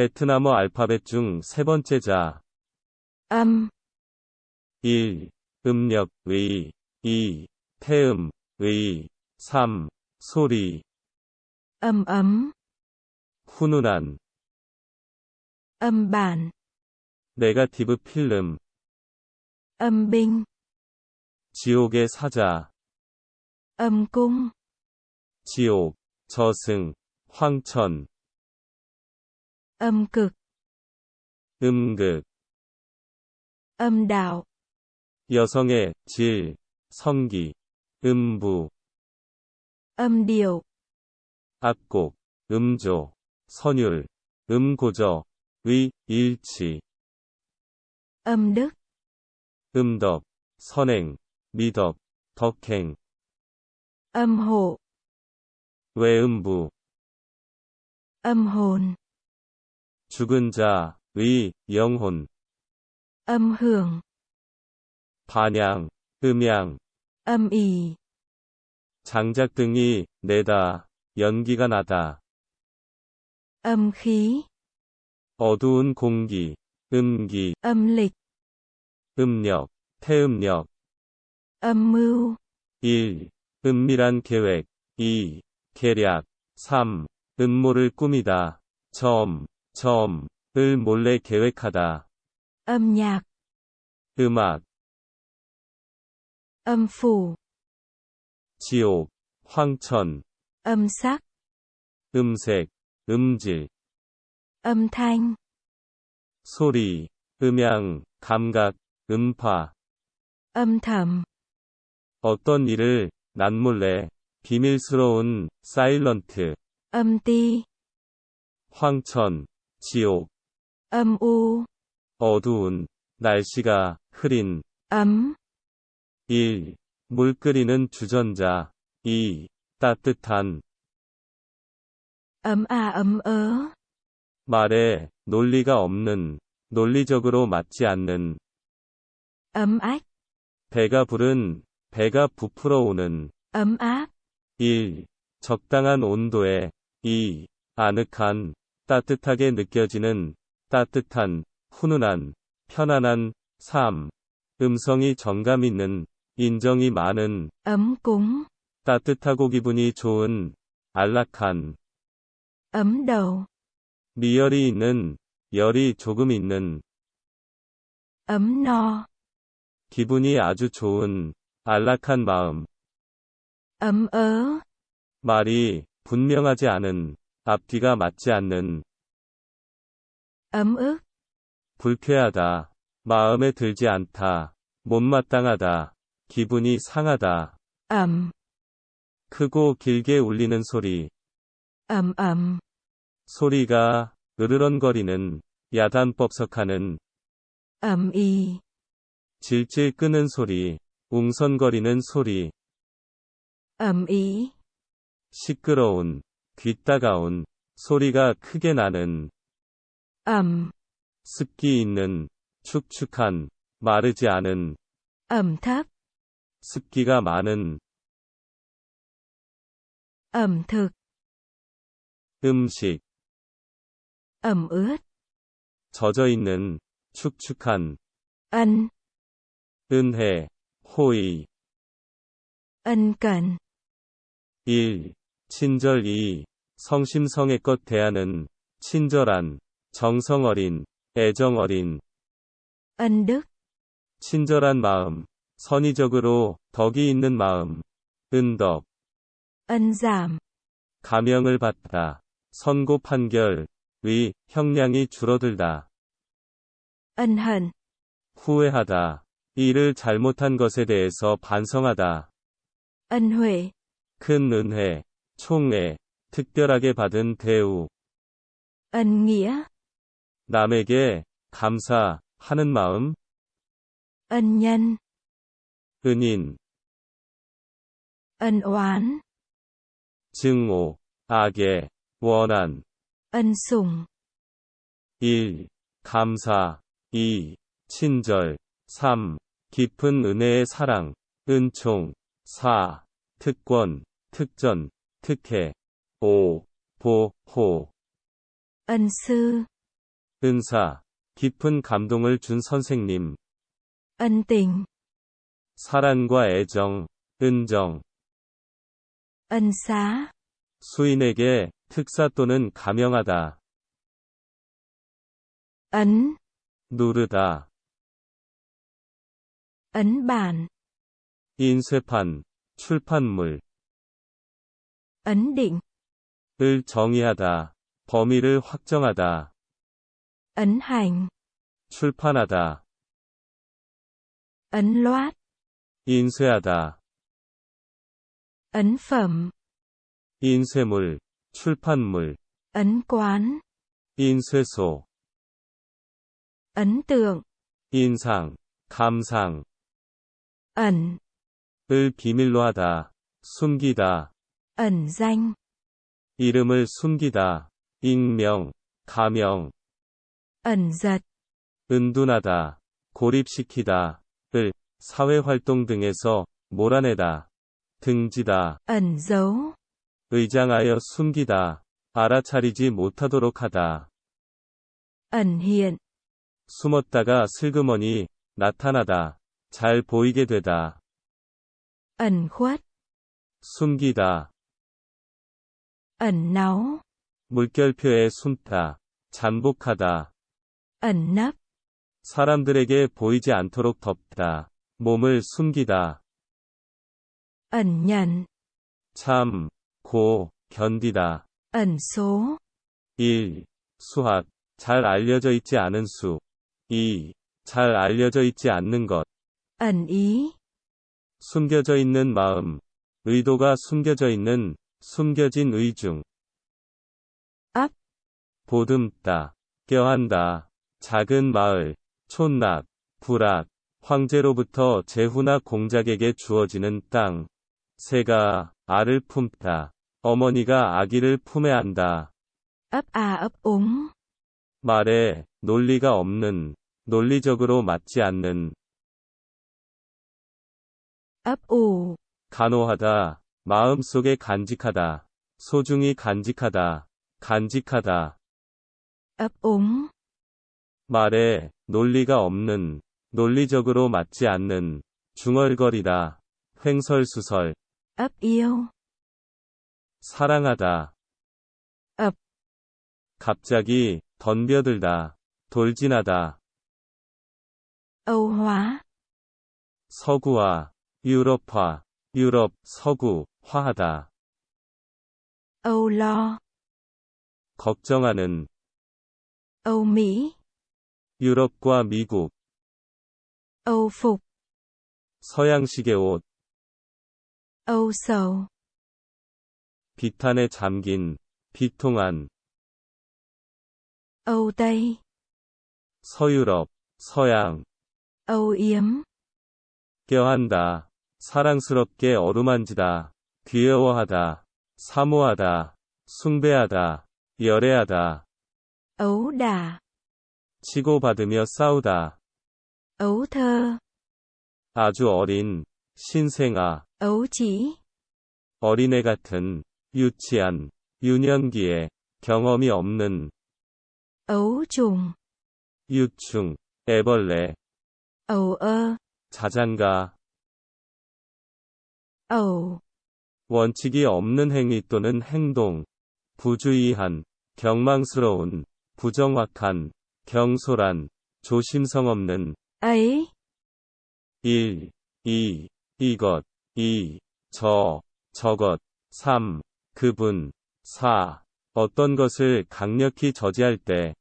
베트남어 알파벳 중 세 번째 자. âm, 1. 음력, 의. 2. 태음, 의. 3. 소리, âm ấm, 훈훈한, âm bản, 네가티브 필름, âm binh, 지옥의 사자, âm cung, 지옥, 저승, 황천, âm cực, 음극, âm đạo, 여성의 질, 성기, 음부, âm điệu, 악곡, 음조, 선율, 음고저, 의, 일치, âm đức, 음덕, 선행, 미덕, 덕행, âm hộ, 외음부, âm hồn, 죽은 자, 의, 영혼, âm hưởng, 반향, 음양, âm ỉ, 장작 등이 내다, 연기가 나다, âm khí, 어두운 공기, 음기, âm lịch, 음력, 태음력, âm mưu, 1. 은밀한 계획, 2. 계략, 3. 음모를 꾸미다, 점, 점을 몰래 계획하다, âm nhạc, 음악, âm phủ, 지옥, 황천, âm sắc, 음색, 음질, âm thanh, 소리, 음향, 감각, 음파, âm thầm, 어떤 일을, 난몰래, 비밀스러운, 사일런트, âm ti, 황천, 지옥, âm u, 어두운, 날씨가, 흐린, ấm, 1. 물 끓이는 주전자, 2. 따뜻한, ấm a ấm ớ, 말에, 논리가 없는, 논리적으로 맞지 않는, ấm ách, 배가 부른, 배가 부풀어 오는, ấm áp, 1. 적당한 온도에, 2. 아늑한, 따뜻하게 느껴지는, 따뜻한, 훈훈한, 편안한, 3. 음성이 정감 있는, 인정이 많은, ấm cúng, 따뜻하고 기분이 좋은, 안락한, ấm đầu, 미열이 있는, 열이 조금 있는, ấm no, 기분이 아주 좋은, 안락한 마음, ấm ớ, 말이 분명하지 않은, 앞뒤가 맞지 않는, ấm ức, 불쾌하다, 마음에 들지 않다, 못마땅하다, 기분이 상하다, ẩm, 크고 길게 울리는 소리, ẩm ẩm, 소리가 으르렁거리는, 야단법석하는, ì, 질질 끄는 소리, 웅성거리는 소리, ý, 시끄러운, 귀따가운, 소리가 크게 나는, ẩm, 습기 있는, 축축한, 마르지 않은, ẩm thấp, 습기가 많은, ẩm thực, 음식, ẩm ướt, 젖어 있는, 축축한, ân, 은혜, 호의, ân cần, 1. 친절 2. 성심성의껏 대하는, 친절한, 정성 어린, 애정 어린, ân đức, 친절한 마음, 선의적으로, 덕이 있는 마음, 은덕, ân giảm, 감형을 받다, 선고 판결, 의, 형량이 줄어들다, ân hận, 후회하다, 일을 잘못한 것에 대해서 반성하다, ân huệ, 큰 은혜, 총애, 특별하게 받은 대우, ân nghĩa, 남에게, 감사 하는 마음, ân nhân, 은인, ân oán, 증오, 악의, 원한, ân sủng, 1. 감사, 2. 친절, 3. 깊은 은혜의 사랑, 은총, 4. 특권, 특전, 특혜, 5. 보호, ân sư, 은사, 깊은 감동을 준 선생님, ân tình, 사랑과 애정, 은정, ân xá, 수인에게 특사 또는 감형하다, ấn, 누르다, ấn bản, 인쇄판, 출판물, ấn định, 을 정의하다, 범위를 확정하다, ấn hành, 출판하다, ấn loát, 인쇄하다, ấn phẩm, 인쇄물, 출판물, ấn quán, 인쇄소, ấn tượng, 인상, 감상, ẩn, 을 비밀로 하다, 숨기다, ẩn danh, 이름을 숨기다, 익명, 가명, ẩn giật, 은둔하다, 고립시키다, 을, 사회활동 등에서 몰아내다, 등지다, ẩn giấu, 의장하여 숨기다, 알아차리지 못하도록 하다, ẩn hiện, 숨었다가 슬그머니 나타나다, 잘 보이게 되다, ẩn khuất, 숨기다, ẩn náu, 물결표에 숨다, 잠복하다, ẩn nấp, 사람들에게 보이지 않도록 덮다, 몸을 숨기다, ẩn nhận, 참, 고, 견디다. ẩn số, 1. 수학. 잘 알려져 있지 않은 수. 2. 잘 알려져 있지 않는 것. ẩn ý, 숨겨져 있는 마음. 의도가 숨겨져 있는, 숨겨진 의중. ấp, 보듬다. 껴한다. 작은 마을. 촌낙. 불악. 황제로부터 제후나 공작에게 주어지는 땅. 새가 알을 품다. 어머니가 아기를 품에 안다. ấp ấp úng, 말에 논리가 없는, 논리적으로 맞지 않는, ấp ủ, 간호하다, 마음속에 간직하다, 소중히 간직하다, 간직하다, ấp úng, 말에 논리가 없는, 논리적으로 맞지 않는, 중얼거리다, 횡설수설, ấp yêu, 사랑하다, ấp, 갑자기, 덤벼들다, 돌진하다, âu hóa, 서구화, 유럽화, 유럽, 서구, 화하다, âu lo, 걱정하는, âu mỹ, 유럽과 미국, âu phục, 서양식의 옷, âu sầu, 비탄에 잠긴, 비통한, âu tây, 서유럽, 서양, âu yếm, 껴한다, 사랑스럽게 어루만지다, 귀여워하다, 사모하다, 숭배하다, 열애하다, ấu 치고받으며 싸우다, ấu thơ, 아주 어린, 신생아, ấu 어린애 같은, 유치한, 유년기에, 경험이 없는, ấu trùng, 유충, 애벌레, ơ, 자장가, 원칙이 없는 행위 또는 행동, 부주의한, 경망스러운, 부정확한, 경솔한, 조심성 없는, ấy, 1, 2, 이것, 2, 저, 저것, 3, 그분, 4, 어떤 것을 강력히 저지할 때,